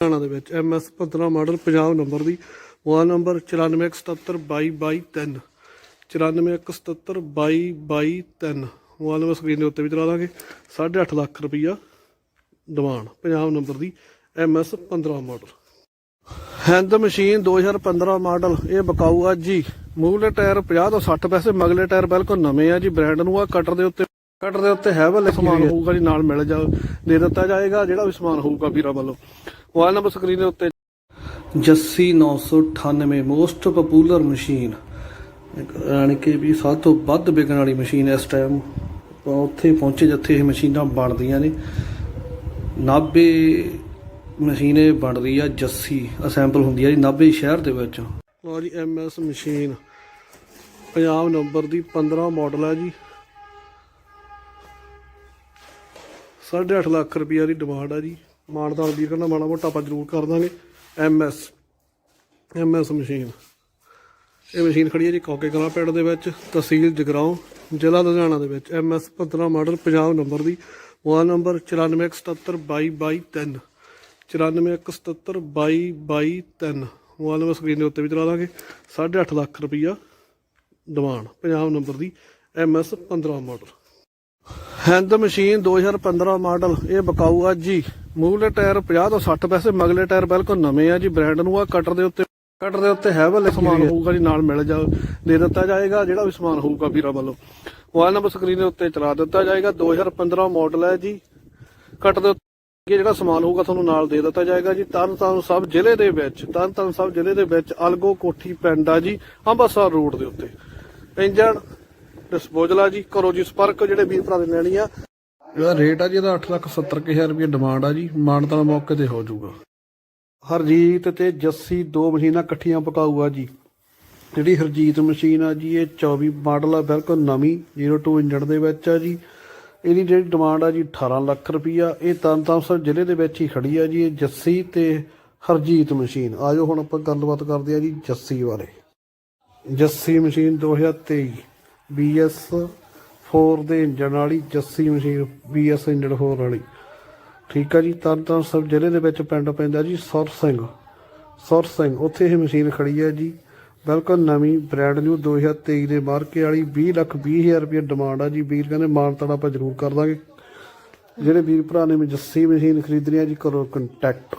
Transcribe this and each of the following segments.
ਹਰਿਆਣਾ ਦੇ ਵਿੱਚ MS 15 model Punjab number ਦੀ, mobile number 9417222223 9417222223 mobile number screen ਦੇ ਉੱਤੇ ਵੀ ਚਲਾ ਦਾਂਗੇ। 8.5 ਲੱਖ ਰੁਪਈਆ ਡਿਮਾਂਡ ਪੰਜਾਬ ਨੰਬਰ ਦੀ MS 15 model. Hand machine 2015 model, ਇਹ ਬਕਾਊ ਆ ਜੀ। ਮੂਹਰੇ ਟਾਇਰ 50 ਤੋਂ 60 ਪੈਸੇ ਮਗਲੇ ਟਾਇਰ ਬਿਲਕੁਲ ਨਵੇਂ ਆ ਜੀ, ਬ੍ਰਾਂਡ ਨੂੰ ਆ, ਕਟਰ ਦੇ ਉੱਤੇ ਕਟਰ ਦੇ ਉੱਤੇ ਹੈਵਲ ਸਮਾਨ ਹੋਊਗਾ ਜੀ ਨਾਲ ਮਿਲ ਜਾ ਦੇ ਦਿੱਤਾ ਜਾਏਗਾ ਜਿਹੜਾ ਵੀ ਸਮਾਨ ਹੋਊਗਾ ਵੀਰਾਂ ਵੱਲੋਂ। ਮੋਬਾਈਲ ਨੰਬਰ ਸਕਰੀਨ ਦੇ ਉੱਤੇ। Jassi 998 most popular machine. ਯਾਨੀ ਕਿ ਵੀ ਸਭ ਤੋਂ ਵੱਧ ਵਿਕਣ ਵਾਲੀ ਮਸ਼ੀਨ ਇਸ ਟਾਈਮ ਉੱਥੇ ਪਹੁੰਚੇ ਜਿੱਥੇ ਇਹ ਮਸ਼ੀਨਾਂ ਬਣਦੀਆਂ ਨੇ। 90 ਮਸ਼ੀਨ ਇਹ ਬਣ ਰਹੀ ਆ ਜੱਸੀ ਅਸੈਂਬਲ ਹੁੰਦੀ ਆ ਜੀ 90 ਸ਼ਹਿਰ ਦੇ ਵਿੱਚ। ਲਓ ਜੀ ਐਮਐਸ ਮਸ਼ੀਨ। ਪੰਜਾਬ ਨੰਬਰ ਦੀ 15 ਮਾਡਲ ਆ ਜੀ। 8.5 ਲੱਖ ਰੁਪਈਆ ਦੀ ਡਿਮਾਂਡ ਆ ਜੀ। ਮਾਨਦਾਰ ਵੀਰ ਕਹਿੰਦਾ ਮਾੜਾ ਮੋਟਾ ਆਪਾਂ ਜ਼ਰੂਰ ਕਰ ਦਾਂਗੇ। ਐਮਐਸ ਐਮਐਸ ਮਸ਼ੀਨ ਇਹ ਮਸ਼ੀਨ ਖੜੀ ਹੈ ਜੀ ਕੌਕੇ ਕਲਾਂ ਪਿੰਡ ਦੇ ਵਿੱਚ, ਤਹਿਸੀਲ ਜਗਰਾਉਂ, ਜ਼ਿਲ੍ਹਾ ਲੁਧਿਆਣਾ ਦੇ ਵਿੱਚ। ਐਮਐਸ 15 ਮਾਡਲ ਪੰਜਾਬ ਨੰਬਰ ਦੀ। Mobile number 9417222223 9417222223 mobile number screen ਦੇ ਉੱਤੇ ਵੀ ਚਲਾ ਦਾਂਗੇ। 8.5 ਲੱਖ ਰੁਪਈਆ ਡਿਮਾਂਡ ਪੰਜਾਬ ਨੰਬਰ ਦੀ MS 15 model hand machine 2015 model ਇਹ ਬਕਾਊ ਆ ਜੀ। ਮੂਹਰੇ ਟਾਇਰ 50 ਤੋਂ 60 ਪੈਸੇ ਮਗਲੇ ਟਾਇਰ ਬਿਲਕੁਲ ਨਵੇਂ ਆ ਜੀ ਬ੍ਰਾਂਡ ਨੂੰ ਆ ਕਟਰ ਦੇ ਉੱਤੇ ਕਟਰ ਦੇ ਉੱਤੇ ਹੈਵਲ ਸਮਾਨ ਹੋਊਗਾ ਜੀ ਨਾਲ ਮਿਲ ਜਾ ਦੇ ਦਿੱਤਾ ਜਾਏਗਾ ਜਿਹੜਾ ਵੀ ਸਮਾਨ ਹੋਊਗਾ ਵੀਰਾਂ ਵੱਲੋਂ। ਮੋਬਾਈਲ ਨੰਬਰ ਸਕਰੀਨ ਦੇ ਉੱਤੇ ਚਲਾ ਦਿੱਤਾ ਜਾਏਗਾ 2015 ਮਾਡਲ ਹੈ ਜੀ। ਕਟ ਦੇ ਉੱਤੇ ਜਿਹੜਾ ਸਮਾਨ ਹੋਊਗਾ ਤੁਹਾਨੂੰ ਨਾਲ ਦੇ ਦਿੱਤਾ ਜਾਏਗਾ ਜੀ। ਤਰਨਤਾਰਨ ਸਾਹਿਬ ਜ਼ਿਲ੍ਹੇ ਦੇ ਵਿੱਚ ਤਰਨਤਾਰਨ ਸਾਹਿਬ ਜ਼ਿਲ੍ਹੇ ਦੇ ਵਿੱਚ ਅਲਗੋ ਕੋਠੀ ਪਿੰਡ ਆ ਜੀ ਅੰਮ੍ਰਿਤਸਰ ਰੋਡ ਦੇ ਉੱਤੇ। ਇੰਜਣ ਡਿਸਪੋਜ਼ਲ ਆ ਜੀ ਕਰੋ ਜੀ ਸੰਪਰਕ ਜਿਹੜੇ ਵੀਰ ਭਰਾ ਦੇ ਲੈਣੀ ਆ। ਇਹਦਾ ਰੇਟ ਆ ਜੀ ਇਹਦਾ 870000 ਰੁਪਏ ਡਿਮਾਂਡ ਆ ਜੀ। ਮਾਨਤਾਨ ਮੌਕੇ ਤੇ ਹੋ ਜਾਊਗਾ। ਹਰਜੀਤ ਤੇ ਜੱਸੀ ਦੋ ਮਸ਼ੀਨਾਂ ਇਕੱਠੀਆਂ ਪਕਾਊ ਆ ਜੀ। ਜਿਹੜੀ ਹਰਜੀਤ ਮਸ਼ੀਨ ਆ ਜੀ ਇਹ 24 ਮਾਡਲ ਆ ਬਿਲਕੁਲ ਨਵੀਂ 02 ਇੰਜਣ ਦੇ ਵਿੱਚ ਆ ਜੀ। ਇਹਦੀ ਜਿਹੜੀ ਡਿਮਾਂਡ ਆ ਜੀ 18 ਲੱਖ ਰੁਪਈਆ। ਇਹ ਸਾਹਿਬ ਜ਼ਿਲ੍ਹੇ ਦੇ ਵਿੱਚ ਹੀ ਖੜੀ ਆ ਜੀ ਇਹ ਜੱਸੀ ਤੇ ਹਰਜੀਤ ਮਸ਼ੀਨ। ਆਜੋ ਹੁਣ ਆਪਾਂ ਗੱਲਬਾਤ ਕਰਦੇ ਆ ਜੀ ਜੱਸੀ ਬਾਰੇ। ਜੱਸੀ ਮਸ਼ੀਨ 2023 BS 4 ਦੇ ਇੰਜਣ ਵਾਲੀ, ਜੱਸੀ ਮਸ਼ੀਨ BS ਇੰਜਣ 4 ਵਾਲੀ। ਠੀਕ ਆ ਜੀ? ਤਰਨਤਾਰਨ ਸਾਹਿਬ ਜ਼ਿਲ੍ਹੇ ਦੇ ਵਿੱਚ ਪਿੰਡ ਪੈਂਦਾ ਜੀ, ਸੁਰ ਸਿੰਘ। ਸੁਰ ਸਿੰਘ, ਉੱਥੇ ਇਹ ਮਸ਼ੀਨ ਖੜੀ ਹੈ ਜੀ। ਬਿਲਕੁਲ ਨਵੀਂ ਬ੍ਰਾਂਡ ਨਿਊ 2023 ਦੇ ਮਾਰਕੇ ਵਾਲੀ 20 ਲੱਖ 20 ਹਜ਼ਾਰ ਰੁਪਏ ਡਿਮਾਂਡ ਆ ਜੀ। ਵੀਰ ਕਹਿੰਦੇ ਮਾਨਤਾੜਾ ਆਪਾਂ ਜ਼ਰੂਰ ਕਰ ਦਾਂਗੇ। ਜਿਹੜੇ ਵੀਰ ਭਰਾ ਨੇ ਜੱਸੀ ਮਸ਼ੀਨ ਖਰੀਦਣੀ ਆ ਜੀ, ਕਰੋ ਕੰਟੈਕਟ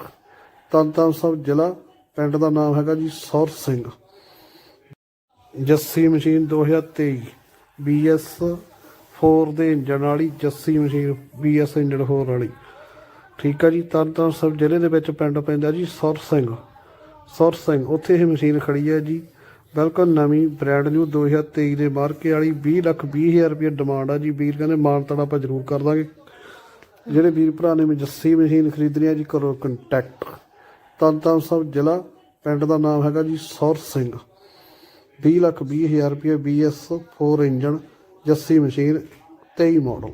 ਤਰਨਤਾਰਨ ਸਾਹਿਬ ਜ਼ਿਲ੍ਹਾ, ਪਿੰਡ ਦਾ ਨਾਮ ਹੈਗਾ ਜੀ, ਸੁਰ ਸਿੰਘ। ਜੱਸੀ ਮਸ਼ੀਨ 2023 BS 4 ਦੇ ਇੰਜਣ ਵਾਲੀ, ਜੱਸੀ ਮਸ਼ੀਨ BS ਇੰਜਣ 4 ਵਾਲੀ। ਠੀਕ ਆ ਜੀ ਤਰਨਤਾਰਨ ਸਾਹਿਬ ਜ਼ਿਲ੍ਹੇ ਦੇ ਵਿੱਚ ਪਿੰਡ ਪੈਂਦਾ ਜੀ ਸੁਰ ਸਿੰਘ। ਸੁਰ ਸਿੰਘ, ਉੱਥੇ ਇਹ ਮਸ਼ੀਨ ਖੜੀ ਹੈ ਜੀ। ਬਿਲਕੁਲ ਨਵੀਂ ਬ੍ਰਾਂਡ ਨਿਊ 2023 ਦੇ ਮਾਰਕੇ ਵਾਲੀ 20 ਲੱਖ 20 ਹਜ਼ਾਰ ਰੁਪਏ ਡਿਮਾਂਡ ਆ ਜੀ। ਵੀਰ ਕਹਿੰਦੇ ਮਾਨਤਾੜਾ ਆਪਾਂ ਜ਼ਰੂਰ ਕਰ ਦਾਂਗੇ। ਜਿਹੜੇ ਵੀਰ ਭਰਾ ਨੇ ਜੱਸੀ ਮਸ਼ੀਨ ਖਰੀਦਣੀ ਆ ਜੀ, ਕਰੋ ਕੰਟੈਕਟ ਤਰਨਤਾਰਨ ਸਾਹਿਬ ਜ਼ਿਲ੍ਹਾ, ਪਿੰਡ ਦਾ ਨਾਮ ਹੈਗਾ ਜੀ ਸੁਰ ਸਿੰਘ। 20 ਲੱਖ 20 ਹਜ਼ਾਰ ਰੁਪਏ BS 4 engine, Jassi machine 23 model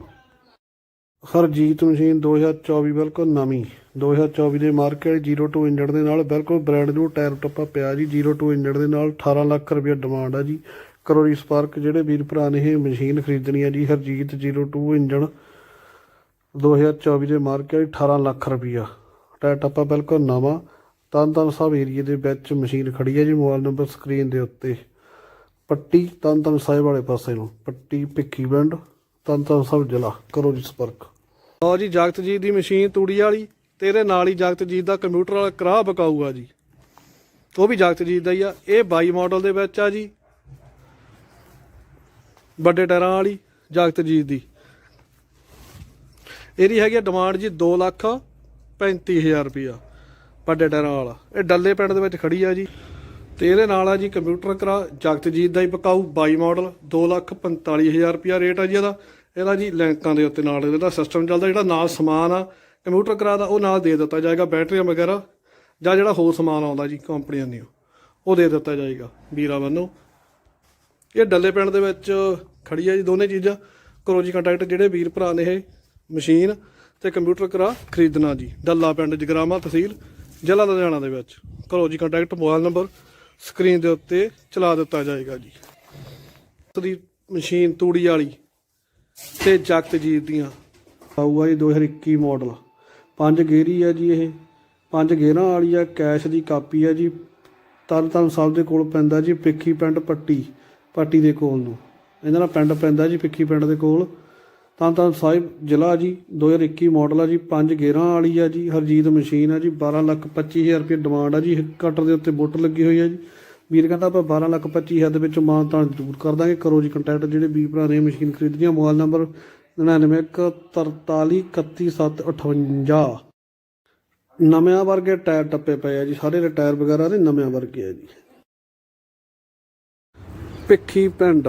Harjeet machine 2024 ਬਿਲਕੁਲ ਨਵੀਂ। 2024 ਦੇ ਮਾਰਕੀਟ 02 ਇੰਜਣ ਦੇ ਨਾਲ ਬਿਲਕੁਲ ਬ੍ਰਾਂਡ ਨਿਊ ਟਾਇਰ ਟੱਪਾ ਪਿਆ ਜੀ। 02 ਇੰਜਣ ਦੇ ਨਾਲ 18 ਲੱਖ ਰੁਪਏ ਡਿਮਾਂਡ ਆ ਜੀ। ਕਰੋਰੀ ਸਪਾਰਕ ਜਿਹੜੇ ਵੀਰ ਭਰਾ ਨੇ ਇਹ ਮਸ਼ੀਨ ਖਰੀਦਣੀ ਆ ਜੀ। ਹਰਜੀਤ 02 ਇੰਜਣ 2024 ਦੇ ਮਾਰਕੀਟ 18 ਲੱਖ ਰੁਪਈਆ। ਟਾਇਰ ਟੱਪਾ ਬਿਲਕੁਲ ਨਵਾਂ। ਤਨਤਨ ਸਾਹਿਬ ਏਰੀਏ ਦੇ ਵਿੱਚ ਮਸ਼ੀਨ ਖੜੀ ਹੈ ਜੀ। ਮੋਬਾਈਲ ਨੰਬਰ ਸਕਰੀਨ ਦੇ ਉੱਤੇ। ਪੱਟੀ ਤਨਤਨ ਸਾਹਿਬ ਵਾਲੇ ਪਾਸੇ ਨੂੰ, ਪੱਟੀ ਭਿੱਖੀ ਪਿੰਡ ਤਨਤਨ ਸਾਹਿਬ ਜ਼ਿਲ੍ਹਾ, ਕਰੋ ਜੀ ਸੰਪਰਕ। ਲਓ ਜੀ ਜਗਤਜੀਤ ਦੀ ਮਸ਼ੀਨ ਤੂੜੀ ਵਾਲੀ, ਤੇਰੇ ਨਾਲ ਹੀ ਜਗਤਜੀਤ ਦਾ ਕੰਪਿਊਟਰ ਵਾਲਾ ਕਰਾਹ ਬਕਾਊਗਾ ਜੀ। ਉਹ ਵੀ ਜਗਤਜੀਤ ਦਾ ਹੀ ਆ, ਇਹ 22 ਮਾਡਲ ਦੇ ਵਿੱਚ ਆ ਜੀ। ਵੱਡੇ ਟਾਇਰਾਂ ਵਾਲੀ ਜਗਤਜੀਤ ਦੀ। ਇਹਦੀ ਹੈਗੀ ਡਿਮਾਂਡ ਜੀ 2 ਲੱਖ 35000 ਰੁਪਇਆ, ਵੱਡੇ ਟਾਇਰਾਂ ਵਾਲਾ। ਇਹ ਡੱਲੇ ਪਿੰਡ ਦੇ ਵਿੱਚ ਖੜੀ ਆ ਜੀ। ਤੇ ਇਹਦੇ ਨਾਲ ਆ ਜੀ ਕੰਪਿਊਟਰ ਕਰਾ, ਜਗਤਜੀਤ ਦਾ ਹੀ ਪਕਾਊ 22 ਮਾਡਲ 2 ਲੱਖ 45000 ਰੁਪਇਆ ਰੇਟ ਆ ਜੀ ਇਹਦਾ। ਇਹਦਾ ਜੀ ਲੈਂਕਾਂ ਦੇ ਉੱਤੇ ਨਾਲ ਇਹਦਾ ਸਿਸਟਮ ਚੱਲਦਾ, ਜਿਹੜਾ ਨਾਲ ਸਮਾਨ ਆ, ਕੰਪਿਊਟਰ ਕਰਾ ਦਾ, ਉਹ ਨਾਲ ਦੇ ਦਿੱਤਾ ਜਾਏਗਾ, ਬੈਟਰੀਆਂ ਵਗੈਰਾ, ਜਾਂ ਜਿਹੜਾ ਹੋਰ ਸਮਾਨ ਆਉਂਦਾ ਜੀ ਕੰਪਨੀਆਂ ਦੀਆਂ, ਉਹ ਦੇ ਦਿੱਤਾ ਜਾਏਗਾ, ਵੀਰਾ ਵੱਲੋਂ। ਇਹ ਡੱਲੇ ਪਿੰਡ ਦੇ ਵਿੱਚ ਖੜੀ ਆ ਜੀ ਦੋਨੇ ਚੀਜ਼ਾਂ। ਕਰੋ ਜੀ ਕੰਟੈਕਟ ਜਿਹੜੇ ਵੀਰ ਭਰਾ ਨੇ ਇਹ ਮਸ਼ੀਨ ਤੇ ਕੰਪਿਊਟਰ ਕਰਾ ਖਰੀਦਣਾ ਜੀ। ਡੱਲਾ ਪਿੰਡ ਜਗਰਾਮਾ ਤਹਿਸੀਲ, ਜ਼ਿਲ੍ਹਾ ਲੁਧਿਆਣਾ ਦੇ ਵਿੱਚ। ਕਰੋ ਜੀ ਕੰਟੈਕਟ ਮੋਬਾਈਲ ਨੰਬਰ ਸਕਰੀਨ ਦੇ ਉੱਤੇ ਚਲਾ ਦਿੱਤਾ ਜਾਏਗਾ ਜੀ। ਦੀ ਮਸ਼ੀਨ ਤੂੜੀ ਵਾਲੀ ਤੇ ਜਗਤਜੀਤ ਦੀਆਂ। ਆਊਗਾ ਜੀ 2021 ਮਾਡਲ ਪੰਜ ਗੇਰੀ ਆ ਜੀ ਇਹ। ਪੰਜ ਗੇਰਾਂ ਵਾਲੀ ਆ, ਕੈਸ਼ ਦੀ ਕਾਪੀ ਆ ਜੀ। ਤਰਨ ਤਾਰਨ ਸਾਹਿਬ ਦੇ ਕੋਲ ਪੈਂਦਾ ਜੀ ਪਿੱਖੀ ਪਿੰਡ ਪੱਟੀ ਪੱਟੀ ਦੇ ਕੋਲ ਨੂੰ। ਇਹਨਾਂ ਦਾ ਪਿੰਡ ਪੈਂਦਾ ਜੀ ਪਿੱਖੀ ਪਿੰਡ ਦੇ ਕੋਲ। ਤਾਂ ਤਾਰਨ ਸਾਹਿਬ ਜ਼ਿਲ੍ਹਾ ਜੀ 2021 ਮਾਡਲ ਆ ਜੀ, ਪੰਜ ਗੇਰਾਂ ਵਾਲੀ ਆ ਜੀ, ਹਰਜੀਤ ਮਸ਼ੀਨ ਆ ਜੀ 12 ਲੱਖ 25000 ਰੁਪਏ ਡਿਮਾਂਡ ਆ ਜੀ ਕਟਰ ਦੇ ਉੱਤੇ ਬੋਟ ਲੱਗੀ ਹੋਈ ਆ ਜੀ। ਵੀਰ ਕਹਿੰਦਾ ਆਪਾਂ 12 ਲੱਖ 25000 ਦੇ ਵਿੱਚ ਮਾਨ ਤਾਂ ਜ਼ਰੂਰ ਕਰ ਦਾਂਗੇ। ਕਰੋ ਜੀ ਕੰਟੈਕਟ ਜਿਹੜੇ ਵੀਰ ਭਰਾ ਨੇ ਮਸ਼ੀਨ ਖਰੀਦਣੀ ਆ ਮੋਬਾਈਲ ਨੰਬਰ 99433758 ਨਵਿਆਂ ਵਰਗੇ ਟਾਇਰ ਟੱਪੇ ਪਏ ਆ ਜੀ, ਸਾਰੇ ਦੇ ਟਾਇਰ ਵਗੈਰਾ ਦੇ ਨਵਿਆਂ ਵਰਗੇ ਆ ਜੀ। ਪਿੱਖੀ ਪਿੰਡ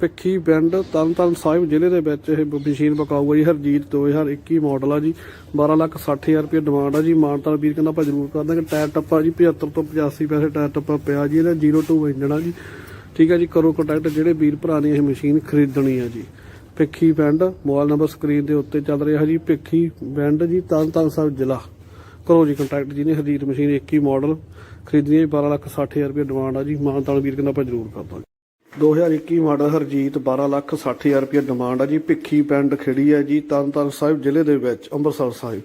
ਪਿੱਖੀ ਪਿੰਡ ਤਰਨਤਾਰਨ ਸਾਹਿਬ ਜ਼ਿਲ੍ਹੇ ਦੇ ਵਿੱਚ ਇਹ ਮਸ਼ੀਨ ਬਕਾਊ ਆ ਜੀ, ਹਰਜੀਤ 2021 ਮਾਡਲ ਆ ਜੀ। 12 ਲੱਖ 60000 ਰੁਪਏ ਡਿਮਾਂਡ ਆ ਜੀ। ਮਾਨਤਾਨ ਵੀਰ ਕਹਿੰਦਾ ਆਪਾਂ ਜ਼ਰੂਰ ਕਰ ਦਾਂਗੇ ਟਾਇਰ ਟੱਪਾ ਜੀ 75 ਤੋਂ 85 ਪੈਸੇ ਟਾਇਰ ਟੱਪਾ ਪਿਆ ਜੀ, ਇਹਦਾ 02 ਇੰਜਣ ਆ ਜੀ। ਠੀਕ ਆ ਜੀ ਕਰੋ ਕੰਟੈਕਟ ਜਿਹੜੇ ਵੀਰ ਭਰਾ ਨੇ ਇਹ ਮਸ਼ੀਨ ਖਰੀਦਣੀ ਆ ਜੀ। ਪਿੱਖੀ ਪਿੰਡ, ਮੋਬਾਈਲ ਨੰਬਰ ਸਕਰੀਨ ਦੇ ਉੱਤੇ ਚੱਲ ਰਿਹਾ ਜੀ। ਪਿੱਖੀ ਪਿੰਡ ਜੀ, ਤਰਨਤਾਰਨ ਸਾਹਿਬ ਜ਼ਿਲ੍ਹਾ। ਕਰੋ ਜੀ ਕੰਟੈਕਟ ਜੀ ਨੇ ਹਰਜੀਤ ਮਸ਼ੀਨ 21 ਮਾਡਲ ਖਰੀਦਣੀ ਹੈ 12 ਲੱਖ 60000 ਰੁਪਏ ਡਿਮਾਂਡ ਆ ਜੀ। ਮਾਨਤਾਨ ਵੀਰ ਕਹਿੰਦਾ ਆਪਾਂ ਜ਼ਰੂਰ ਕਰ ਦਾਂਗੇ 2021 ਮਾਡਲ ਹਰਜੀਤ 12 ਲੱਖ 60000 ਰੁਪਏ ਡਿਮਾਂਡ ਆ ਜੀ। ਭਿੱਖੀ ਪਿੰਡ ਖੜੀ ਹੈ ਜੀ, ਤਰਨਤਾਰਨ ਸਾਹਿਬ ਜ਼ਿਲ੍ਹੇ ਦੇ ਵਿੱਚ, ਅੰਮ੍ਰਿਤਸਰ ਸਾਹਿਬ।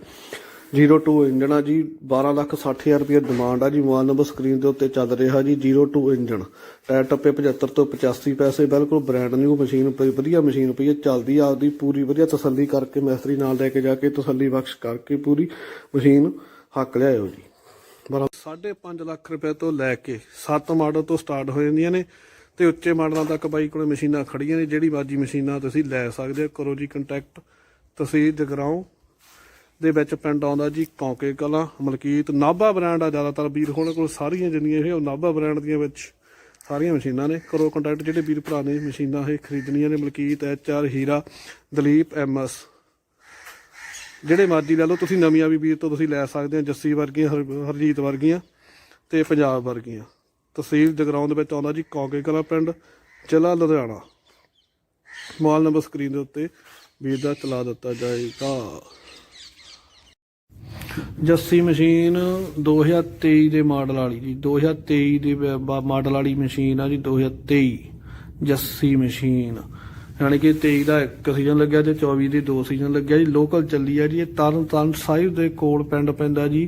02 ਇੰਜਣ ਆ ਜੀ 12 ਲੱਖ 60000 ਰੁਪਏ ਡਿਮਾਂਡ ਆ ਜੀ। ਮੋਬਾਈਲ ਨੰਬਰ ਸਕਰੀਨ ਦੇ ਉੱਤੇ ਚੱਲ ਰਿਹਾ ਜੀ 02 ਇੰਜਣ। ਟਾਇਰ ਟੱਪੇ 75 ਤੋਂ 85 ਪੈਸੇ, ਬਿਲਕੁਲ ਬ੍ਰਾਂਡ ਨਿਊ ਮਸ਼ੀਨ ਪਈ ਵਧੀਆ ਮਸ਼ੀਨ ਪਈ ਹੈ ਚੱਲਦੀ ਆ ਆਪਦੀ, ਪੂਰੀ ਵਧੀਆ ਤਸੱਲੀ ਕਰਕੇ, ਮਿਸਤਰੀ ਨਾਲ ਲੈ ਕੇ ਜਾ ਕੇ ਤਸੱਲੀ ਬਖਸ਼ ਕਰਕੇ ਪੂਰੀ ਮਸ਼ੀਨ ਹੱਕ ਲਿਆਇਓ ਜੀ। 5.5 ਲੱਖ ਰੁਪਏ ਤੋਂ ਲੈ ਕੇ 7 ਮਾਡਲ ਤੋਂ ਸਟਾਰਟ ਹੋ ਜਾਂਦੀਆਂ ਨੇ। ਤੇ ਉੱਚੇ ਮਾਡਲਾਂ ਤੱਕ ਬਾਈ ਕੋਲੇ ਮਸ਼ੀਨਾਂ ਖੜੀਆਂ ਨੇ, ਜਿਹੜੀ ਬਾਜੀ ਮਸ਼ੀਨਾਂ ਤੁਸੀਂ ਲੈ ਸਕਦੇ ਹੋ। ਕਰੋ ਜੀ ਕੰਟੈਕਟ ਤਹਿਸੀਲ ਜਗਰਾਉਂ ਦੇ ਵਿੱਚ ਪਿੰਡ ਆਉਂਦਾ ਜੀ, ਕੌਂਕੇ ਕਲਾਂ, ਮਲਕੀਤ। ਨਾਭਾ ਬ੍ਰਾਂਡ ਆ ਜ਼ਿਆਦਾਤਰ ਵੀਰ ਹੋਣ ਕੋਲ ਸਾਰੀਆਂ ਜਿੰਨੀਆਂ ਇਹ, ਉਹ ਨਾਭਾ ਬ੍ਰਾਂਡ ਦੀਆਂ ਵਿੱਚ ਸਾਰੀਆਂ ਮਸ਼ੀਨਾਂ ਨੇ। ਕਰੋ ਕੰਟੈਕਟ ਜਿਹੜੇ ਵੀਰ ਭਰਾ ਨੇ ਮਸ਼ੀਨਾਂ ਇਹ ਖਰੀਦਣੀਆਂ ਨੇ, Malkit, H R, Heera, Dalip, M S. ਜਿਹੜੇ ਮਰਜ਼ੀ ਲੈ ਲਓ, ਤੁਸੀਂ ਨਵੀਆਂ ਵੀ ਵੀਰ ਤੋਂ ਤੁਸੀਂ ਲੈ ਸਕਦੇ ਹੋ, ਜੱਸੀ ਵਰਗੀਆਂ, ਹਰ- ਹਰਜੀਤ ਵਰਗੀਆਂ ਤੇ ਪੰਜਾਬ ਵਰਗੀਆਂ। ਤਹਿਸੀਲ ਜਗਰਾਉਂ ਦੇ ਵਿੱਚ ਆਉਂਦਾ ਜੀ ਕੌਂਕੇ ਕਲਾ ਪਿੰਡ, ਜ਼ਿਲ੍ਹਾ ਲੁਧਿਆਣਾ। ਮੋਬਾਈਲ ਨੰਬਰ ਸਕਰੀਨ ਦੇ ਉੱਤੇ ਵੀਰ ਦਾ ਚਲਾ ਦਿੱਤਾ ਜਾਏਗਾ। ਜੱਸੀ ਮਸ਼ੀਨ 2023 ਦੇ ਮਾਡਲ ਵਾਲੀ ਜੀ 2023 ਦੇ ਮਾਡਲ ਵਾਲੀ ਮਸ਼ੀਨ ਆ ਜੀ 2023 ਜੱਸੀ ਮਸ਼ੀਨ। ਯਾਨੀ ਕਿ 23 ਦਾ ਇੱਕ ਸੀਜ਼ਨ ਲੱਗਿਆ ਤੇ 24 ਦੇ ਦੋ ਸੀਜ਼ਨ ਲੱਗਿਆ ਜੀ ਲੋਕਲ ਚੱਲੀ ਆ ਜੀ, ਇਹ ਤਰਨ ਤਾਰਨ ਸਾਹਿਬ ਦੇ ਕੋਲ ਪਿੰਡ ਪੈਂਦਾ ਜੀ,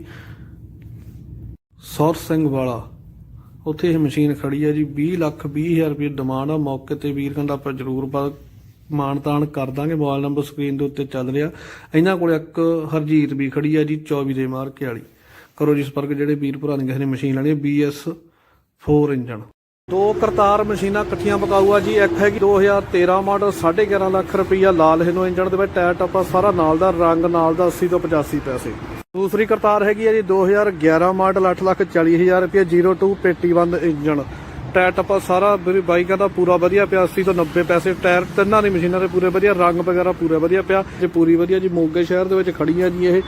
ਸੌਰ ਸਿੰਘ ਵਾਲਾ। ਉੱਥੇ ਇਹ ਮਸ਼ੀਨ ਖੜੀ ਹੈ ਜੀ 20 ਲੱਖ 20 ਰੁਪਏ ਡਿਮਾਂਡ ਆ, ਮੌਕੇ ਤੇ ਵੀਰ ਆਪਾਂ ਜ਼ਰੂਰ ਮਾਨਤਾਨ ਕਰ ਦਾਂਗੇ, ਮੋਬਾਈਲ ਨੰਬਰ ਸਕਰੀਨ ਦੇ ਉੱਤੇ ਚੱਲ ਰਿਹਾ। ਇਹਨਾਂ ਕੋਲ ਇੱਕ ਹਰਜੀਤ ਵੀ ਖੜੀ ਹੈ ਜੀ 24 ਦੇ ਮਾਰਕੇ ਵਾਲੀ। ਕਰੋ ਜੀ ਸੰਪਰਕ, ਜਿਹੜੇ ਵੀਰ ਭਰਾ ਨੇ ਕਿਸੇ ਨੇ ਮਸ਼ੀਨ ਲੈਣੀ ਹੈ BS 4 ਇੰਜਣ। ਦੋ ਕਰਤਾਰ ਮਸ਼ੀਨਾਂ ਇਕੱਠੀਆਂ ਪਕਾਊ ਆ ਜੀ, ਇੱਕ ਹੈਗੀ 2013 ਮਾਡਲ 11.5 ਲੱਖ ਰੁਪਈਆ ਲਾਲ ਹਿਨੋ ਇੰਜਨ ਦੇ ਵਿੱਚ, ਟਾਇਰ ਟੱਪਾ ਸਾਰਾ ਨਾਲ ਦਾ, ਰੰਗ ਨਾਲ ਦਾ 80 ਤੋਂ 85 ਪੈਸੇ। ਦੂਸਰੀ ਕਰਤਾਰ ਹੈਗੀ ਹੈ ਜੀ 2011 ਮਾਡਲ 8 ਲੱਖ 40 ਹਜ਼ਾਰ ਰੁਪਏ 02 ਪੇਟੀ ਬੰਦ ਇੰਜਨ ਟਾਇਰ ਟੱਪਾ ਸਾਰਾ ਮੇਰੀ ਬਾਈਕਾਂ ਦਾ ਪੂਰਾ ਵਧੀਆ ਪਿਆ 80 ਤੋਂ 90 ਪੈਸੇ ਟਾਇਰ ਤਿੰਨਾਂ ਦੀ ਮਸ਼ੀਨਾਂ ਦੇ ਪੂਰੇ ਵਧੀਆ, ਰੰਗ ਵਗੈਰਾ ਪੂਰਾ ਵਧੀਆ ਪਿਆ। ਜੇ ਪੂਰੀ ਵਧੀਆ ਜੀ ਮੋਗੇ ਸ਼ਹਿਰ ਦੇ ਵਿੱਚ ਖੜੀਆਂ ਜੀ ਇਹ।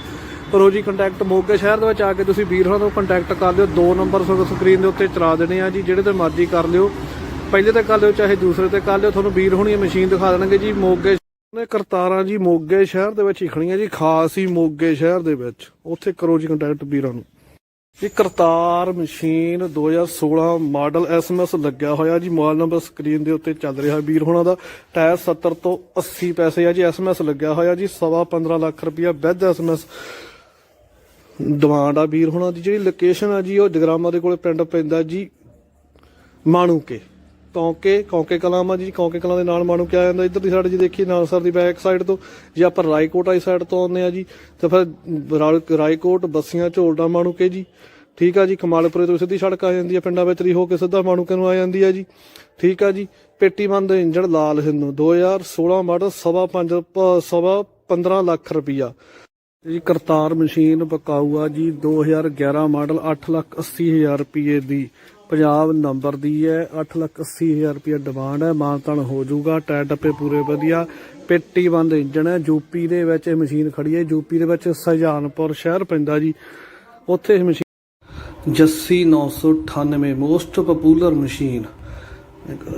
ਕਰੋ ਜੀ ਕੰਟੈਕਟ ਮੋਗੇ ਸ਼ਹਿਰ ਦੇ ਵਿੱਚ ਆ ਕੇ ਤੁਸੀਂ ਵੀਰ ਹੋਣਾ ਤੋਂ ਕੰਟੈਕਟ ਕਰ ਲਿਓ, ਦੋ ਨੰਬਰ ਸਕਰੀਨ ਦੇ ਉੱਤੇ ਚਲਾ ਦੇਣੇ ਆ ਜੀ, ਜਿਹੜੇ ਤੇ ਮਰਜ਼ੀ ਕਰ ਲਿਓ। ਪਹਿਲੇ ਤੇ ਕਰ ਲਿਓ, ਚਾਹੇ ਦੂਸਰੇ ਤੇ ਕਰ ਲਿਓ, ਤੁਹਾਨੂੰ ਵੀਰ ਹੋਣੀ ਮਸ਼ੀਨ ਦਿਖਾ ਦੇਣਗੇ ਜੀ, ਮੋਗੇ ਨੇ ਕਰਤਾਰਾਂ ਜੀ ਮੋਗੇ ਸ਼ਹਿਰ ਦੇ ਵਿੱਚ ਹੀ ਜੀ, ਖਾਸ ਹੀ ਮੋਗੇ ਸ਼ਹਿਰ ਦੇ ਵਿੱਚ। ਉੱਥੇ ਕਰੋ ਜੀ ਕੰਟੈਕਟ ਵੀਰਾਂ ਨੂੰ। ਇਹ ਕਰਤਾਰ ਮਸ਼ੀਨ 2016 ਮਾਡਲ ਐਸਐਮਐਸ ਲੱਗਿਆ ਹੋਇਆ ਜੀ। ਮੋਬਾਈਲ ਨੰਬਰ ਸਕਰੀਨ ਦੇ ਉੱਤੇ ਚੱਲ ਰਿਹਾ ਵੀਰ ਹੋਣਾ ਦਾ। ਟਾਇਰ 70 ਤੋਂ 80 ਪੈਸੇ ਆ ਜੀ। ਐਸਐਮਐਸ ਲੱਗਿਆ ਹੋਇਆ ਜੀ। ਸਵਾ 15 ਲੱਖ ਰੁਪਇਆ ਵਿਦ ਐਸਐਮਐਸ ਡਿਮਾਂਡ ਆ ਵੀਰ ਹੋਣਾ ਦੀ। ਜਿਹੜੀ ਲੋਕੇਸ਼ਨ ਆ ਜੀ, ਉਹ ਜਗਰਾਮਾ ਦੇ ਕੋਲੇ ਪਿੰਡ ਪੈਂਦਾ ਜੀ, ਮਾਣੂਕੇ। ਕੌਂਕੇ ਕੌਂਕੇ ਕਲਾਮਾ ਜੀ, ਕੌਂਕੇ ਕਲਾਂ ਦੇ ਨਾਲ ਮਾਣੂਕੇ ਆ ਜਾਂਦਾ, ਇੱਧਰ ਦੀ ਸਾਈਡ ਜੀ ਦੇਖੀਏ ਨਾਨਸਰ ਦੀ ਬੈਕ ਸਾਈਡ ਤੋਂ, ਜੇ ਆਪਾਂ ਰਾਏਕੋਟ ਵਾਲੀ ਸਾਈਡ ਤੋਂ ਆਉਂਦੇ ਆ ਜੀ, ਤੇ ਫਿਰ ਰਾਏਕੋਟ, ਬੱਸੀਆਂ ਝੋਲਡਾ ਮਾਣੂਕੇ ਜੀ। ਠੀਕ ਆ ਜੀ, ਕਮਾਲਪੁਰੇ ਤੋਂ ਸਿੱਧੀ ਸੜਕ ਆ ਜਾਂਦੀ ਆ, ਪਿੰਡਾਂ ਵਿੱਚ ਦੀ ਹੋ ਕੇ ਸਿੱਧਾ ਮਾਣੂਕੇ ਨੂੰ ਆ ਜਾਂਦੀ ਆ ਜੀ। ਠੀਕ ਆ ਜੀ ਪੇਟੀ ਬੰਦ ਇੰਜਣ ਲਾਲ ਹਿੰਦੂ 2016 ਮਾਡਲ ਸਵਾ ਪੰਜ ਸਵਾ 15 ਲੱਖ ਰੁਪਈਆ। ਜੀ, ਕਰਤਾਰ ਮਸ਼ੀਨ ਬਕਾਊ ਆ ਜੀ 2011 ਮਾਡਲ 8 ਲੱਖ 80 ਹਜ਼ਾਰ ਰੁਪਏ ਦੀ। ਪੰਜਾਬ ਨੰਬਰ ਦੀ ਹੈ 8 ਲੱਖ 80 ਹਜ਼ਾਰ ਰੁਪਏ ਡਿਮਾਂਡ ਹੈ ਮਾਨਤਨ ਹੋ ਜਾਊਗਾ, ਟਾਇਰ ਟੱਪੇ ਪੂਰੇ ਵਧੀਆ, ਪੇਟੀ ਬੰਦ ਇੰਜਣ ਹੈ ਯੂਪੀ ਦੇ ਵਿੱਚ ਇਹ ਮਸ਼ੀਨ ਖੜੀ ਹੈ ਯੂਪੀ ਦੇ ਵਿੱਚ ਸਜਾਨਪੁਰ ਸ਼ਹਿਰ ਪੈਂਦਾ ਜੀ, ਉੱਥੇ ਇਹ machine Jassi 998 most popular machine.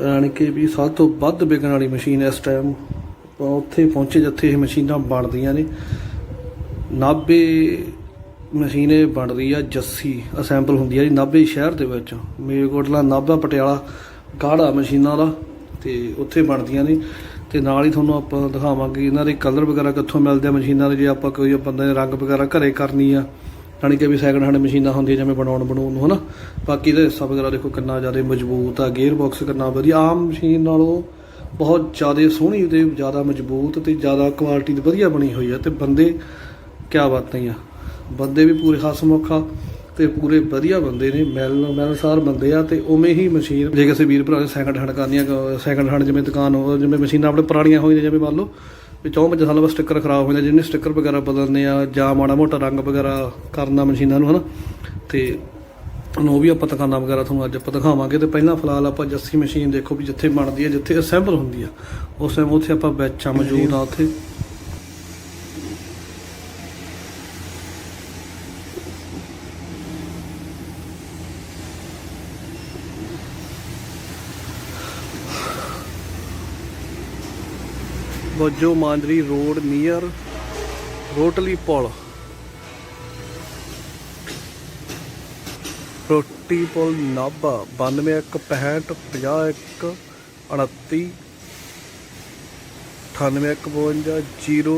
ਯਾਨੀ ਕਿ ਵੀ ਸਭ ਤੋਂ ਵੱਧ ਵਿਕਣ ਵਾਲੀ ਮਸ਼ੀਨ ਇਸ ਟਾਈਮ ਉੱਥੇ ਪਹੁੰਚੇ ਜਿੱਥੇ ਇਹ ਮਸ਼ੀਨਾਂ ਬਣਦੀਆਂ ਨੇ। ਨਾਭੇ ਮਸ਼ੀਨ ਇਹ ਬਣ ਰਹੀ ਆ ਜੱਸੀ ਅਸੈਂਬਲ ਹੁੰਦੀ ਆ ਜੀ ਨਾਭੇ ਸ਼ਹਿਰ ਦੇ ਵਿੱਚ। ਮੇਰਕੋਟਲਾ ਨਾਭਾ ਪਟਿਆਲਾ ਗਾੜਾ ਮਸ਼ੀਨਾਂ ਦਾ ਤੇ ਉੱਥੇ ਬਣਦੀਆਂ ਨੇ। ਤੇ ਨਾਲ ਹੀ ਤੁਹਾਨੂੰ ਆਪਾਂ ਦਿਖਾਵਾਂਗੇ ਇਹਨਾਂ ਦੇ ਕਲਰ ਵਗੈਰਾ ਕਿੱਥੋਂ ਮਿਲਦੇ ਆ ਮਸ਼ੀਨਾਂ ਦੇ, ਜੇ ਆਪਾਂ ਕੋਈ ਬੰਦੇ ਨੇ ਰੰਗ ਵਗੈਰਾ ਘਰੇ ਕਰਨੀ ਆ ਜਾਣੀ ਕਿ ਵੀ ਸੈਕਿੰਡ ਹੈਂਡ ਮਸ਼ੀਨਾਂ ਹੁੰਦੀਆਂ ਜਿਵੇਂ ਬਣਾਉਣ ਬਣਾਉਣ ਨੂੰ, ਹਨਾ? ਬਾਕੀ ਇਹਦਾ ਹਿੱਸਾ ਵਗੈਰਾ ਦੇਖੋ ਕਿੰਨਾ ਜ਼ਿਆਦਾ ਮਜ਼ਬੂਤ ਆ ਗੇਅਰ ਬਾਕਸ ਕਿੰਨਾ ਵਧੀਆ, ਆਮ ਮਸ਼ੀਨ ਨਾਲੋਂ ਬਹੁਤ ਜ਼ਿਆਦਾ ਸੋਹਣੀ ਤੇ ਜ਼ਿਆਦਾ ਮਜ਼ਬੂਤ ਤੇ ਜ਼ਿਆਦਾ ਕੁਆਲਿਟੀ ਦੀ ਵਧੀਆ ਬਣੀ ਹੋਈ ਆ ਤੇ ਬੰਦੇ ਕਿਆ ਬਾਤਾਂ ਹੀ ਆ। ਬੰਦੇ ਵੀ ਪੂਰੇ ਹਸਮੁਖ ਆ ਤੇ ਪੂਰੇ ਵਧੀਆ ਬੰਦੇ ਨੇ, ਮਿਲ ਮੈਲਸਾਰ ਬੰਦੇ ਆ ਤੇ ਉਵੇਂ ਹੀ ਮਸ਼ੀਨ, ਜੇ ਕਿਸੇ ਵੀਰ ਭਰਾ ਨੇ ਸੈਕਿੰਡ ਹੈਂਡ ਕਰਨੀਆਂ ਸੈਕਿੰਡ ਹੈਂਡ ਜਿਵੇਂ ਦੁਕਾਨ ਹੋ, ਜਿਵੇਂ ਮਸ਼ੀਨਾਂ ਆਪਣੇ ਪੁਰਾਣੀਆਂ ਹੋਈਆਂ ਜਿਵੇਂ ਮੰਨ ਲਓ ਵੀ ਚੌਂ ਪੰਜ ਸਾਲਾਂ ਬਾਅਦ ਸਟicker ਖਰਾਬ ਹੋ ਜਾਂਦਾ ਜਿਹਨੇ ਸਟicker ਵਗੈਰਾ ਬਦਲਨੇ ਆ, ਜਾਂ ਮਾੜਾ ਮੋਟਾ ਰੰਗ ਵਗੈਰਾ ਕਰਨਾ ਮਸ਼ੀਨਾਂ ਨੂੰ, ਹਨਾ? ਤੇ ਹੁਣ ਉਹ ਵੀ ਆਪਾਂ ਦੁਕਾਨਾਂ ਵਗੈਰਾ ਤੁਹਾਨੂੰ ਅੱਜ ਆਪਾਂ ਦਿਖਾਵਾਂਗੇ, ਤੇ ਪਹਿਲਾਂ ਫਿਲਹਾਲ ਆਪਾਂ ਜੱਸੀ ਮਸ਼ੀਨ ਦੇਖੋ ਵੀ ਜਿੱਥੇ ਬਣਦੀ ਹੈ ਜਿੱਥੇ ਅਸੈਂਬਲ ਹੁੰਦੀ ਆ, ਉਸ ਟਾਈਮ ਉੱਥੇ ਆਪਾਂ ਬੈਚਾਂ ਮੌਜੂਦ ਆ ਉੱਥੇ। ਵਜੋ ਮਾਂਜਰੀ ਰੋਡ ਨੀਅਰ ਰੋਟਲੀ ਪੁਲ। ਰੋਟੀ ਪੁਲ ਨਾਭਾ 9265 51 29 9852 0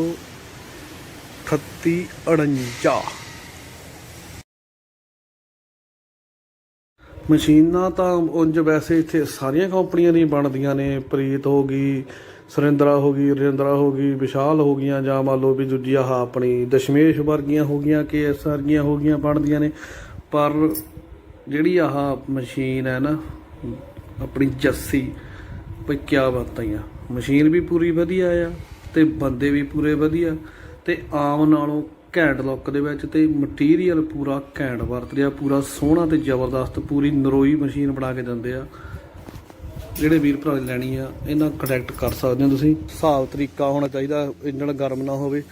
38 49 ਮਸ਼ੀਨਾਂ ਤਾਂ ਉਂਝ ਵੈਸੇ ਇੱਥੇ ਸਾਰੀਆਂ ਕੰਪਨੀਆਂ ਦੀਆਂ ਬਣਦੀਆਂ ਨੇ, ਪ੍ਰੀਤ ਹੋ ਗਈ ਸੁਰਿੰਦਰਾ ਹੋ ਗਈ, ਰਜਿੰਦਰਾ ਹੋ ਗਈ, ਵਿਸ਼ਾਲ ਹੋ ਗਈਆਂ, ਜਾਂ ਮੰਨ ਲਓ ਵੀ ਦੂਜੀ ਆਹ ਆਪਣੀ ਦਸ਼ਮੇਸ਼ ਵਰਗੀਆਂ ਹੋ ਗਈਆਂ, ਕੇ ਕੇਐਸ ਵਰਗੀਆਂ ਹੋ ਗਈਆਂ, ਬਣਦੀਆਂ ਨੇ। ਪਰ ਜਿਹੜੀ ਆਹ ਮਸ਼ੀਨ ਹੈ ਨਾ, ਆਪਣੀ ਜੱਸੀ ਭਈ ਕਿਆ ਬਾਤਾਂ ਆ। ਮਸ਼ੀਨ ਵੀ ਪੂਰੀ ਵਧੀਆ ਆ ਤੇ ਬੰਦੇ ਵੀ ਪੂਰੇ ਵਧੀਆ ਤੇ ਆਮ ਨਾਲੋਂ ਘੈਂਟ ਲੁੱਕ ਦੇ ਵਿੱਚ ਤੇ ਮਟੀਰੀਅਲ ਪੂਰਾ ਘੈਂਟ ਵਰਤ ਰਿਹਾ, ਪੂਰਾ ਸੋਹਣਾ ਤੇ ਜ਼ਬਰਦਸਤ, ਪੂਰੀ ਨਰੋਈ ਮਸ਼ੀਨ ਬਣਾ ਕੇ ਦਿੰਦੇ ਆ। ਜਿਹੜੇ ਵੀਰ ਭਰਾ ਨੇ ਲੈਣੀ ਆ, ਇਹਨਾਂ ਕੰਟੈਕਟ ਕਰ ਸਕਦੇ ਹੋ ਤੁਸੀਂ। ਹਿਸਾਬ ਤਰੀਕਾ ਹੋਣਾ ਚਾਹੀਦਾ, ਇੰਜਣ ਗਰਮ ਨਾ ਹੋਵੇ,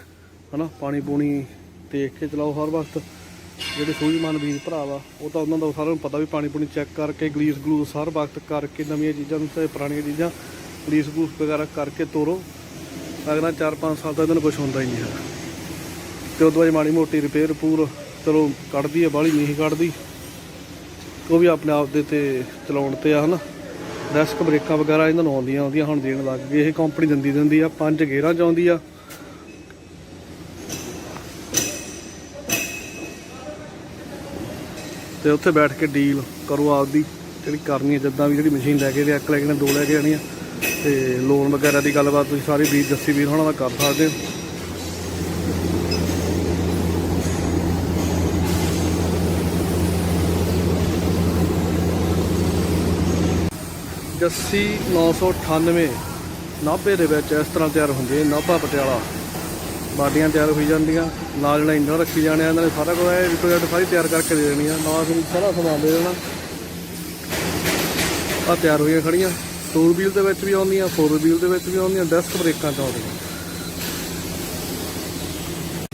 ਹਨਾ? ਪਾਣੀ ਪੂਣੀ ਦੇਖ ਕੇ ਚਲਾਓ ਹਰ ਵਕਤ। ਜਿਹੜੇ ਸੂਝਵਾਨ ਵੀਰ ਭਰਾ ਵਾ, ਉਹ ਤਾਂ ਉਹਨਾਂ ਦਾ ਸਾਰਿਆਂ ਨੂੰ ਪਤਾ ਵੀ ਪਾਣੀ ਪੂਣੀ ਚੈੱਕ ਕਰਕੇ, ਗਲੀਸ ਗਲੂਸ ਹਰ ਵਕਤ ਕਰਕੇ, ਨਵੀਆਂ ਚੀਜ਼ਾਂ ਨੂੰ ਤੇ ਪੁਰਾਣੀਆਂ ਚੀਜ਼ਾਂ, ਗਲੀਸ ਗਲੂਸ ਵਗੈਰਾ ਕਰਕੇ ਤੋਰੋ। ਅਗਲਾ 4-5 ਸਾਲ ਤੱਕ ਇਹਨਾਂ ਨੂੰ ਕੁਝ ਹੁੰਦਾ ਹੀ ਨਹੀਂ ਹੈ। ਤੇ ਉਦੋਂ ਬਾਅਦ ਮਾੜੀ ਮੋਟੀ ਰਿਪੇਅਰ ਪੂਰ, ਚਲੋ, ਕੱਢਦੀ ਹੈ ਬਾਹਲੀ ਨਹੀਂ ਕੱਢਦੀ। ਉਹ ਵੀ ਆਪਣੇ ਆਪ ਦੇ ਤੇ ਚਲਾਉਣ ਤੇ ਆ, ਹਨਾ? ਡੈਸਕ ਬ੍ਰੇਕਾਂ ਵਗੈਰਾ ਇਹਨਾਂ ਨੂੰ ਆਉਂਦੀਆਂ ਆਉਂਦੀਆਂ ਹੁਣ ਦੇਣ ਲੱਗ ਗਏ। ਇਹ ਕੰਪਨੀ ਦਿੰਦੀ ਦਿੰਦੀ ਆ, ਪੰਜ ਗੇਅਰਾਂ ਚ ਆਉਂਦੀ ਆ। ਤੇ ਉੱਥੇ ਬੈਠ ਕੇ ਡੀਲ ਕਰੋ ਆਪਦੀ, ਜਿਹੜੀ ਕਰਨੀ ਹੈ ਜਿੱਦਾਂ ਵੀ ਜਿਹੜੀ ਮਸ਼ੀਨ ਲੈ ਕੇ ਦੇ ਇੱਕ ਲੈ ਕੇ ਨੇ ਦੋ ਲੈ ਕੇ ਆਣੀ ਆ। ਤੇ ਲੋਨ ਵਗੈਰਾ ਦੀ ਗੱਲਬਾਤ ਤੁਸੀਂ ਸਾਰੀ ਵੀਰ, ਜੱਸੀ ਵੀਰ ਹੋਣਾ ਦਾ ਕਰ ਸਕਦੇ ਹੋ। ਜੱਸੀ 998 ਨਾਭੇ ਦੇ ਵਿੱਚ ਇਸ ਤਰ੍ਹਾਂ ਤਿਆਰ ਹੁੰਦੀ ਹੈ, ਨਾਭਾ ਪਟਿਆਲਾ। ਬਾਡੀਆਂ ਤਿਆਰ ਹੋਈ ਜਾਂਦੀਆਂ, ਨਾਲ ਨਾਲ ਇੰਨਾ ਰੱਖੀ ਜਾਣੇ ਇਹਨਾਂ ਨੇ ਸਾਰਾ ਕੁਝ ਇਹ ਰਿਟੋ ਸਾਰੀ ਤਿਆਰ ਕਰਕੇ ਦੇ ਦੇਣੀ ਆ, ਨਾਲ ਫਿਰ ਸਾਰਾ ਸਮਾਨ ਦੇ ਦੇਣਾ। ਆ ਤਿਆਰ ਹੋਈਆਂ ਖੜੀਆਂ ਟੂ ਵੀਲ ਦੇ ਵਿੱਚ ਵੀ ਆਉਂਦੀਆਂ, ਫੋਰ ਵੀਲ ਦੇ ਵਿੱਚ ਵੀ ਆਉਂਦੀਆਂ, ਡੈਸਕ ਬ੍ਰੇਕਾਂ ਚ ਆਉਂਦੀਆਂ।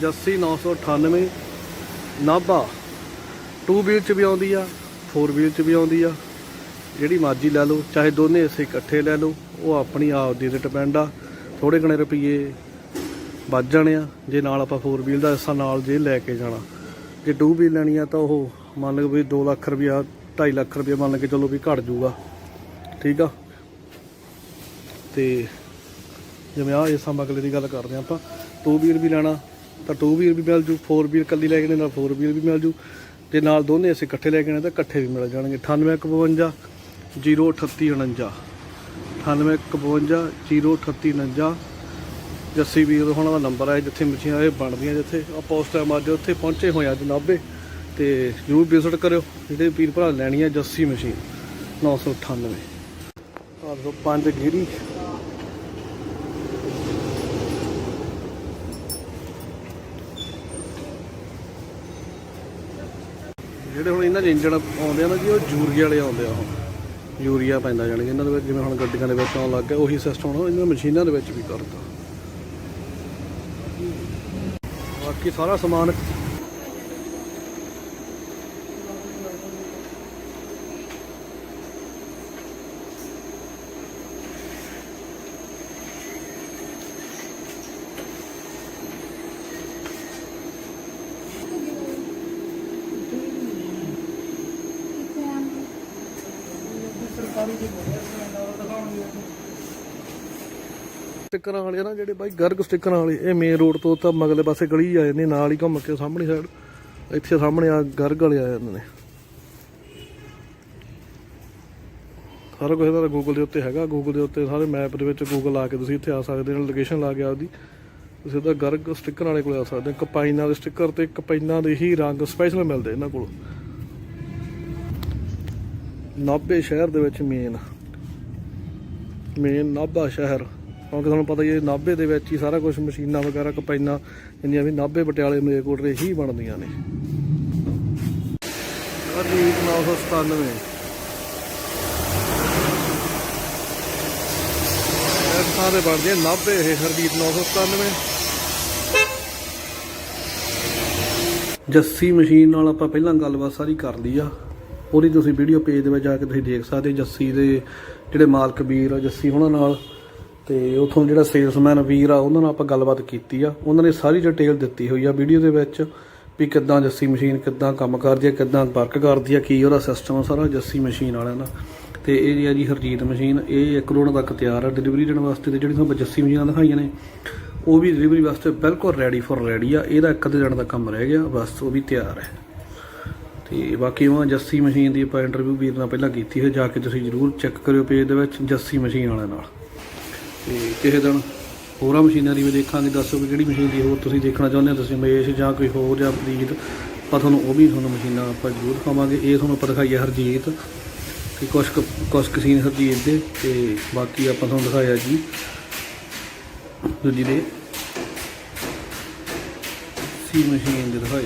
ਜੱਸੀ 998 ਨਾਭਾ। ਟੂ ਵੀਲ ਚ ਵੀ ਆਉਂਦੀ ਆ, ਫੋਰ ਵੀਲ ਚ ਵੀ ਆਉਂਦੀ ਆ। ਜਿਹੜੀ ਮਰਜ਼ੀ ਲੈ ਲਓ, ਚਾਹੇ ਦੋਨੇ ਹਿੱਸੇ ਇਕੱਠੇ ਲੈ ਲਓ, ਉਹ ਆਪਣੀ ਆਪ ਦੀ ਤੇ ਡਿਪੈਂਡ ਆ। ਥੋੜੇ ਘਣੇ ਰੁਪਏ ਵੱਧ ਜਾਣੇ ਆ, ਜੇ ਨਾਲ ਆਪਾਂ 4 ਵੀਲ ਦਾ ਹਿੱਸਾ ਨਾਲ ਜੇ ਲੈ ਕੇ ਜਾਣਾ। ਜੇ 2 ਵੀਲ ਲੈਣੀ ਆ ਤਾਂ ਉਹ ਮੰਨ ਲਓ ਵੀ 2 ਲੱਖ ਰੁਪਇਆ 2.5 ਲੱਖ ਰੁਪਇਆ ਮੰਨ ਕੇ ਚਲੋ ਵੀ ਘਟ ਜਾਊਗਾ। ਠੀਕ ਆ? ਤੇ ਜਿਵੇਂ ਆ ਹਿੱਸਾ ਅਗਲੇ ਦੀ ਗੱਲ ਕਰਦੇ ਆ ਆਪਾਂ 2 ਵੀਲ ਵੀ ਲੈਣਾ, ਤਾਂ 2 ਵੀਲ ਵੀ ਮਿਲ ਜੂ 4 ਵੀਲ ਕੱਲੀ ਲੈ ਕੇ ਨਾਲ 4 ਵੀਲ ਵੀ ਮਿਲ ਜੂ। ਤੇ ਨਾਲ ਦੋਨੇ ਅਸੀਂ ਇਕੱਠੇ ਲੈ ਕੇ ਆਣੇ ਤਾਂ ਇਕੱਠੇ ਵੀ ਮਿਲ ਜਾਣਗੇ 9852 03849 9852 03849 ਜੱਸੀ ਵੀਰ ਹੋਣਾ ਦਾ ਨੰਬਰ ਹੈ, ਜਿੱਥੇ ਮਸ਼ੀਨਾਂ ਇਹ ਬਣਦੀਆਂ, ਜਿੱਥੇ ਆਪਾਂ ਉਸ ਟਾਈਮ ਅੱਜ ਉੱਥੇ ਪਹੁੰਚੇ ਹੋਏ ਅੱਜ ਨਾਭੇ ਤੇ ਜਰੂਰ ਵਿਜ਼ਿਟ ਕਰਿਓ, ਜਿਹੜੇ ਵੀਰ ਭਰਾ ਲੈਣੀ ਹੈ ਜੱਸੀ ਮਸ਼ੀਨ 998 505 ਗੀਰੀ ਜਿਹੜੇ ਹੁਣ ਇਹਨਾਂ ਦੇ ਇੰਜਣ ਆਉਂਦੇ ਆ ਨਾ ਜੀ, ਉਹ ਯੂਰੀਆ ਵਾਲੇ ਆਉਂਦੇ ਆ ਉਹ। ਯੂਰੀਆ ਪੈਂਦਾ ਜਾਣੀ ਇਹਨਾਂ ਦੇ ਵਿੱਚ ਜਿਵੇਂ ਹੁਣ ਗੱਡੀਆਂ ਦੇ ਵਿੱਚ ਆਉਣ ਲੱਗ ਗਿਆ ਉਹੀ ਸਿਸਟਮ ਹੁਣ ਇਹਨਾਂ ਮਸ਼ੀਨਾਂ ਦੇ ਵਿੱਚ ਵੀ ਕਰਤਾ। ਬਾਕੀ ਸਾਰਾ ਸਮਾਨ ਸਟਿੱਕਰਾਂ ਵਾਲੇ ਨਾ ਜਿਹੜੇ ਬਾਈ ਗਰਗ ਸਟਿੱਕਰਾਂ ਵਾਲੇ, ਇਹ ਮੇਨ ਰੋਡ ਤੋਂ ਤਾਂ ਮਗਲੇ ਪਾਸੇ ਗਲੀ ਆ ਜਾਂਦੀ, ਨਾਲ ਹੀ ਘੁੰਮ ਕੇ ਸਾਹਮਣੀ ਸਾਈਡ ਇੱਥੇ ਸਾਹਮਣੇ ਆ ਗਰਗ ਵਾਲੇ ਆ ਜਾਂਦੇ ਨੇ। ਸਾਰਾ ਕੁਝ ਇਹਦਾ ਗੂਗਲ ਦੇ ਉੱਤੇ ਹੈਗਾ ਗੂਗਲ ਦੇ ਉੱਤੇ ਸਾਰੇ ਮੈਪ ਦੇ ਵਿੱਚ ਗੂਗਲ ਲਾ ਕੇ ਤੁਸੀਂ ਇੱਥੇ ਆ ਸਕਦੇ ਹੋ ਲੋਕੇਸ਼ਨ ਲਾ ਕੇ ਆਪਦੀ। ਤੁਸੀਂ ਉਹਦਾ ਗਰਗ ਸਟicker ਵਾਲੇ ਕੋਲ ਆ ਸਕਦੇ ਹੋ, ਕਪਾਈਨਾਂ ਦੇ ਸਟicker ਤੇ ਕਪਾਈਨਾਂ ਦੇ ਹੀ ਰੰਗ ਸਪੈਸ਼ਲ ਮਿਲਦੇ ਇਹਨਾਂ ਕੋਲ। ਨਾਭੇ ਸ਼ਹਿਰ ਦੇ ਵਿੱਚ ਮੇਨ ਮੇਨ ਨਾਭਾ ਸ਼ਹਿਰ। ਕਿਉਂਕਿ ਤੁਹਾਨੂੰ ਪਤਾ ਹੀ ਹੈ, ਨਾਭੇ ਦੇ ਵਿੱਚ ਹੀ ਸਾਰਾ ਕੁਝ ਮਸ਼ੀਨਾਂ ਵਗੈਰਾ ਕਪਾਈਨਾਂ ਜਿੰਨੀਆਂ ਵੀ ਨਾਭੇ ਪਟਿਆਲੇ ਮਲੇਰਕੋਟਲੇ ਹੀ ਬਣਦੀਆਂ ਨੇ। ਅਜੀਤ 997 ਇਹ ਸਾਰੇ ਬਣਦੇ ਆ ਨਾਭੇ ਇਹ, ਹਰਜੀਤ 997 ਜੱਸੀ ਮਸ਼ੀਨ ਨਾਲ ਆਪਾਂ ਪਹਿਲਾਂ ਗੱਲਬਾਤ ਸਾਰੀ ਕਰ ਲਈ ਆ। ਉਹਦੀ ਤੁਸੀਂ ਵੀਡੀਓ ਪੇਜ ਦੇ ਵਿੱਚ ਜਾ ਕੇ ਤੁਸੀਂ ਦੇਖ ਸਕਦੇ ਜੱਸੀ ਦੇ ਜਿਹੜੇ ਮਾਲਕ ਵੀਰ ਆ, ਜੱਸੀ ਉਹਨਾਂ ਨਾਲ। ਤੇ ਉਥੋਂ ਜਿਹੜਾ ਸੇਲਸਮੈਨ ਵੀਰ ਆ, ਉਹਨਾਂ ਨਾਲ ਆਪਾਂ ਗੱਲਬਾਤ ਕੀਤੀ ਆ। ਉਹਨਾਂ ਨੇ ਸਾਰੀ ਡਿਟੇਲ ਦਿੱਤੀ ਹੋਈ ਆ ਵੀਡੀਓ ਦੇ ਵਿੱਚ ਵੀ ਕਿੱਦਾਂ ਜੱਸੀ ਮਸ਼ੀਨ ਕਿੱਦਾਂ ਕੰਮ ਕਰਦੀ ਆ, ਕਿੱਦਾਂ ਵਰਕ ਕਰਦੀ ਆ, ਕੀ ਉਹਦਾ ਸਿਸਟਮ ਆ ਸਾਰਾ ਜੱਸੀ ਮਸ਼ੀਨ ਵਾਲਿਆਂ ਦਾ। ਤੇ ਇਹ ਜੀ ਆ ਜੀ ਹਰਜੀਤ ਮਸ਼ੀਨ, ਇਹ 1 ਕਰੋੜ ਤੱਕ ਤਿਆਰ ਆ ਡਿਲੀਵਰੀ ਦੇਣ ਵਾਸਤੇ ਤੇ ਜਿਹੜੀ ਤੁਹਾਨੂੰ ਜੱਸੀ ਮਸ਼ੀਨਾਂ ਦਿਖਾਈਆਂ ਨੇ, ਉਹ ਵੀ ਡਿਲੀਵਰੀ ਵਾਸਤੇ ਬਿਲਕੁਲ ਰੈਡੀ ਫॉर ਰੈਡੀ ਆ। ਇਹਦਾ ਇੱਕ ਅੱਧੇ ਦਿਨ ਦਾ ਕੰਮ ਰਹਿ ਗਿਆ, ਬਸ ਉਹ ਵੀ ਤਿਆਰ ਹੈ। ਤੇ ਬਾਕੀ ਉਹ ਜੱਸੀ ਮਸ਼ੀਨ ਦੀ ਆਪਾਂ ਇੰਟਰਵਿਊ ਵੀਰ ਨਾਲ ਪਹਿਲਾਂ ਕੀਤੀ ਹੈ, ਜਾ ਕੇ ਤੁਸੀਂ ਜਰੂਰ ਚੈੱਕ ਕਰਿਓ ਪੇਜ ਦੇ ਵਿੱਚ ਜੱਸੀ ਮਸ਼ੀਨ ਵਾਲਿਆਂ ਨਾਲ। ਤੇ ਕਿਸੇ ਦਿਨ ਹੋਰਾਂ ਮਸ਼ੀਨਾਂ ਦੀ ਵੀ ਦੇਖਾਂਗੇ, ਦੱਸੋ ਕਿ ਕਿਹੜੀ ਮਸ਼ੀਨ ਦੀ ਹੋਰ ਤੁਸੀਂ ਦੇਖਣਾ ਚਾਹੁੰਦੇ ਹੋ, ਤੁਸੀਂ ਮਹੇਸ਼ ਜਾਂ ਕੋਈ ਹੋਰ ਜਾਂ ਪ੍ਰੀਤ, ਆਪਾਂ ਤੁਹਾਨੂੰ ਉਹ ਵੀ ਤੁਹਾਨੂੰ ਮਸ਼ੀਨਾਂ ਆਪਾਂ ਜ਼ਰੂਰ ਦਿਖਾਵਾਂਗੇ। ਇਹ ਤੁਹਾਨੂੰ ਆਪਾਂ ਦਿਖਾਈਏ ਹਰਜੀਤ ਤੇ ਕੁਛ ਕੁ- ਕੁਛ ਕਸੀਨ ਹਰਜੀਤ ਦੇ ਤੇ ਬਾਕੀ ਆਪਾਂ ਤੁਹਾਨੂੰ ਦਿਖਾਇਆ ਜੀ। ਦੂਜੀ ਦੇ ਸੀ ਮਸ਼ੀਨ ਦੇ ਦਿਖਾਏ।